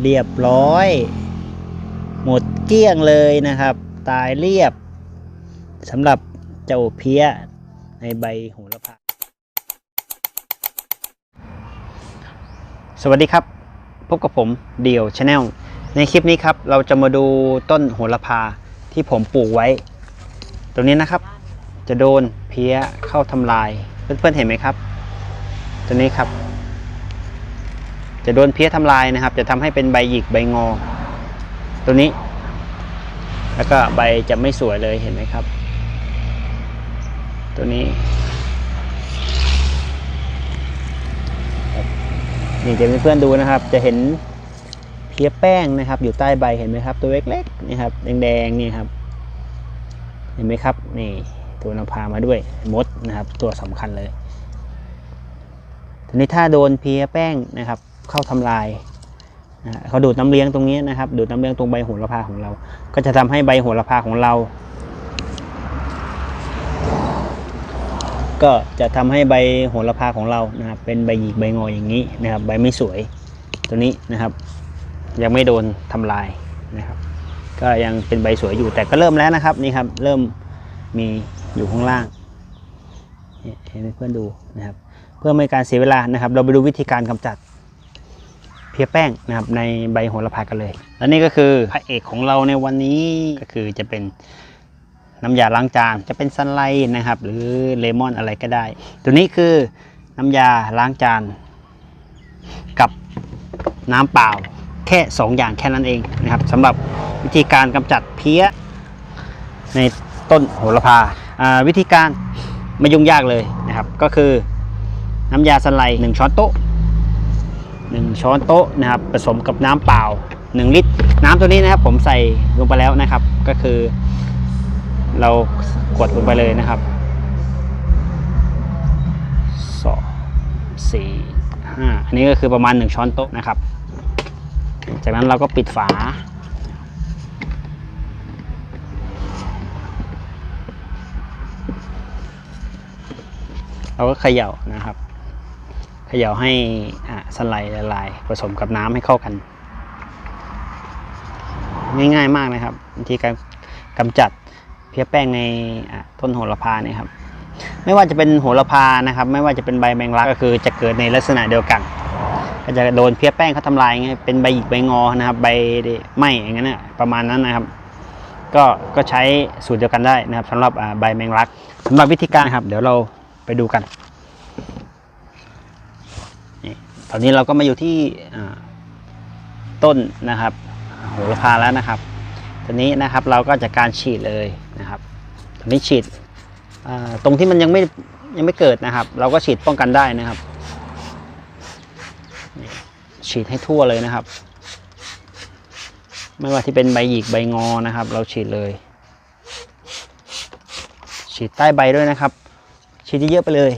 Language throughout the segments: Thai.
เรียบร้อย หมดเกลี้ยงเลยนะครับ ตายเรียบสำหรับเจ้าเพี้ยในใบโหระพา สวัสดีครับ พบกับผมเดี่ยวชาแนลในคลิปนี้ครับ เราจะมาดูต้นโหระพาที่ผมปลูกไว้ ตรงนี้นะครับ จะโดนเพี้ยเข้าทำลาย เพื่อนๆเห็นไหมครับ ตัวนี้ครับ จะโดนเพี้ยทำลายนะครับ จะทำให้เป็นใบหยิกใบงอ ตัวนี้ แล้วก็ใบจะไม่สวยเลยเห็นไหมครับ ตัวนี้นี่จะเพื่อนๆดูนะครับ จะเห็นเพี้ยแป้งนะครับ อยู่ใต้ใบเห็นไหมครับ ตัวเล็กๆนี่ครับแดงๆนี่ครับ เห็นไหมครับ นี่ตัวนำพามาด้วยมดนะครับ ตัวสำคัญเลยทีนี้ถ้าโดนเพี้ยแป้งนะครับ เข้าทำลายเขาดูดน้ำเลี้ยงตรงนี้นะครับ ดูดน้ำเลี้ยงตรงใบโหระพาของเรา ก็จะทำให้ใบโหระพาของเรา ก็จะทำให้ใบโหระพาของเรานะครับ เป็นใบหยิกใบงออย่างนี้นะครับ ใบไม่สวยตัวนี้นะครับ ยังไม่โดนทำลายนะครับ ก็ยังเป็นใบสวยอยู่แต่ก็เริ่มแล้วนะครับนี่ครับ เริ่มมีอยู่ข้างล่างเนี่ยให้เพื่อนดูนะครับ เพื่อไม่การเสียเวลานะครับ เราไปดูวิธีการกำจัด เพี้ยแป้งนะครับในใบโหระพากันเลย และนี่ก็คือพระเอกของเราในวันนี้ก็คือจะเป็นน้ำยาล้างจานจะเป็นซันไลท์นะครับ หรือเลมอนอะไรก็ได้ ตัวนี้คือน้ำยาล้างจานกับน้ำเปล่าแค่ 2 อย่างแค่นั้นเองนะครับสำหรับวิธีการกำจัดเพี้ย ในต้นโหระพาอ่าวิธีการไม่ยุ่งยากเลยนะครับ ก็คือน้ำยาสไลด์1ช้อนโต๊ะ 1 ช้อนโต๊ะนะครับผสมกับน้ำเปล่า 1 ลิตร น้ำตัวนี้นะครับผมใส่ลงไปแล้วนะครับ ก็คือ เรากดลงไปเลยนะครับสองสี่ห้าอันนี้ก็คือประมาณ 1 ช้อนโต๊ะนะครับ จากนั้นเราก็ปิดฝาเราก็เขย่านะครับ เขย่าให้สไลด์ละลายผสมกับน้ำให้เข้ากัน ง่ายๆมากนะครับวิธีการกำจัดเพี้ยแป้งในต้นโหระพาเนี่ยครับ ไม่ว่าจะเป็นโหระพานะครับ ไม่ว่าจะเป็นใบแมงลักก็คือจะเกิดในลักษณะเดียวกัน ก็จะโดนเพี้ยแป้งเขาทำลายไงเป็นใบหยิกใบงอนะครับ ใบไหมอย่างนั้นนะประมาณนั้นนะครับ ก็ก็ใช้สูตรเดียวกันได้นะครับสำหรับใบแมงลักสำหรับวิธีการนะครับ เดี๋ยวเราไปดูกันนี่ ตอนนี้เราก็มาอยู่ที่ต้นนะครับโหระพาแล้วนะครับตอนนี้นะครับเราก็จะการฉีดเลยนะครับตอนนี้ฉีดตรงที่มันยังไม่ยังไม่เกิดนะครับ เราก็ฉีดป้องกันได้นะครับ ฉีดให้ทั่วเลยนะครับ ไม่ว่าที่เป็นใบหยิกใบงอนะครับ เราฉีดเลย ฉีดใต้ใบด้วยนะครับ ฉีดเยอะไปเลย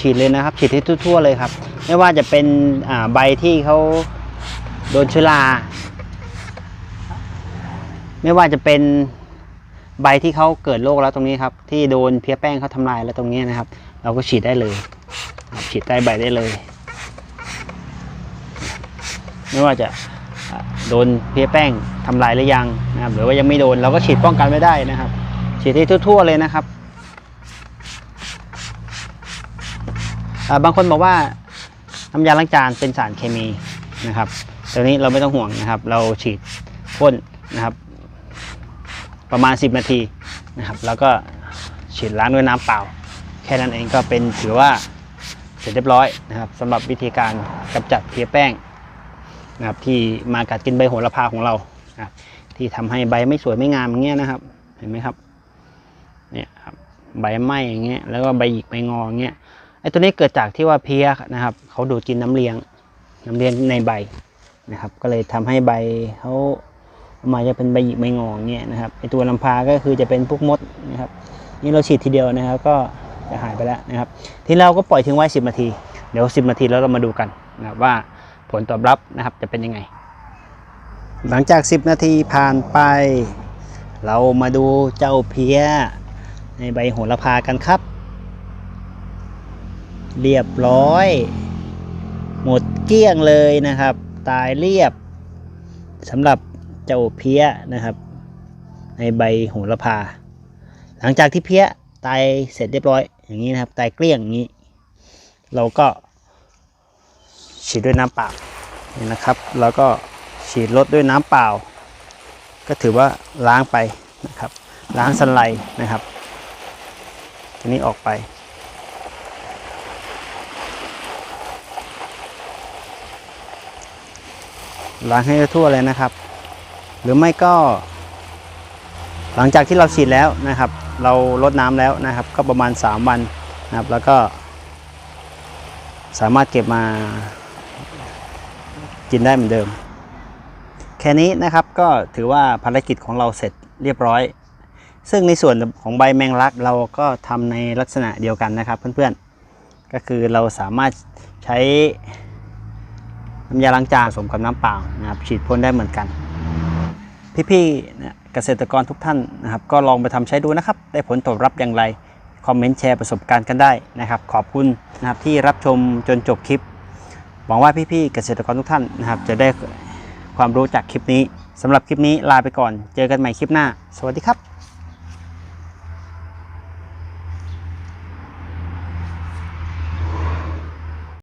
ฉีดเลยนะครับ ฉีดให้ทั่วๆเลยครับ ไม่ว่าจะเป็นใบที่เขาโดนเชื้อรา ไม่ว่าจะเป็นใบที่เขาเกิดโรคแล้วตรงนี้ครับ ที่โดนเพี้ยแป้งเขาทำลายแล้วตรงนี้นะครับ เราก็ฉีดได้เลย ฉีดใต้ใบได้เลย ไม่ว่าจะโดนเพี้ยแป้งทำลายหรือยังนะครับ หรือว่ายังไม่โดนเราก็ฉีดป้องกันไว้ได้นะครับ ฉีดให้ทั่ว ๆ เลยนะครับ อ่า บางคนบอกว่าน้ำยาล้างจานเป็นสารเคมีนะครับตัวนี้เราไม่ต้องห่วงนะครับ เราฉีดพ่นนะครับ ประมาณ 10 นาทีนะครับ แล้วก็ฉีดล้างด้วยน้ำเปล่า แค่นั้นเองก็เป็นถือว่าเสร็จเรียบร้อยนะครับสำหรับวิธีการกำจัดเพี้ยแป้งนะครับที่มากัดกินใบโหระพาของเรานะรที่ทำให้ใบไม่สวยไม่งามอย่างเงี้ยนะครับ เห็นไหมครับเนี่ยครับใบไหม้อย่างเงี้ยแล้วก็ใบหยิกใบงออย่างเงี้ย ไอ้ตัวนี้เกิดจากที่ว่าเพี้ยนะครับเขาดูดกินน้ำเลี้ยงน้ำเลี้ยงในใบนะครับ ก็เลยทำให้ใบเขาออกมาจะเป็นใบหยิกใบงองเงี้ยนะครับไอ้ตัวลำพาก็คือจะเป็นพวกมดนะครับนี่เราฉีดทีเดียวนะครับก็จะหายไปแล้วนะครับ ที่เราก็ปล่อยทิ้งไว้ 10 นาที เดี๋ยว 10 นาทีแล้วเรามาดูกันนะครับว่าผลตอบรับนะครับจะเป็นยังไง หลังจาก 10 นาทีผ่านไป เรามาดูเจ้าเพี้ยในใบโหระพากันครับ เรียบร้อย หมดเกลี้ยงเลยนะครับ ตายเรียบสำหรับเจ้าเพี้ยนะครับ ในใบโหระพา หลังจากที่เพี้ยตายเสร็จเรียบร้อย อย่างนี้นะครับ ตายเกลี้ยงอย่างนี้ เราก็ฉีดด้วยน้ำเปล่านี่นะครับ แล้วก็ฉีดลดด้วยน้ำเปล่า ก็ถือว่าล้างไปนะครับ ล้างสไลด์นะครับทีนี้ออกไป ล้างให้ทั่วเลยนะครับ หรือไม่ก็ หลังจากที่เราฉีดแล้วนะครับ เราลดน้ำแล้วนะครับ ก็ประมาณ 3 วันนะครับ แล้วก็ สามารถเก็บมากินได้เหมือนเดิม แค่นี้นะครับก็ถือว่าภารกิจของเราเสร็จเรียบร้อย ซึ่งในส่วนของใบแมงลักเราก็ทำในลักษณะเดียวกันนะครับเพื่อนๆ ก็คือเราสามารถใช้ น้ำยาล้างจานผสมกับน้ำเปล่านะครับฉีดพ่นได้เหมือนกัน พี่ๆเนี่ยเกษตรกรทุกท่านนะครับ ก็ลองไปทำใช้ดูนะครับ ได้ผลตอบรับอย่างไรคอมเมนต์แชร์ประสบการณ์กันได้นะครับ ขอบคุณนะครับที่รับชมจนจบคลิปหวังว่าพี่ๆเกษตรกรทุกท่านนะครับ จะได้ความรู้จากคลิปนี้สำหรับคลิปนี้ลาไปก่อน เจอกันใหม่คลิปหน้า สวัสดีครับ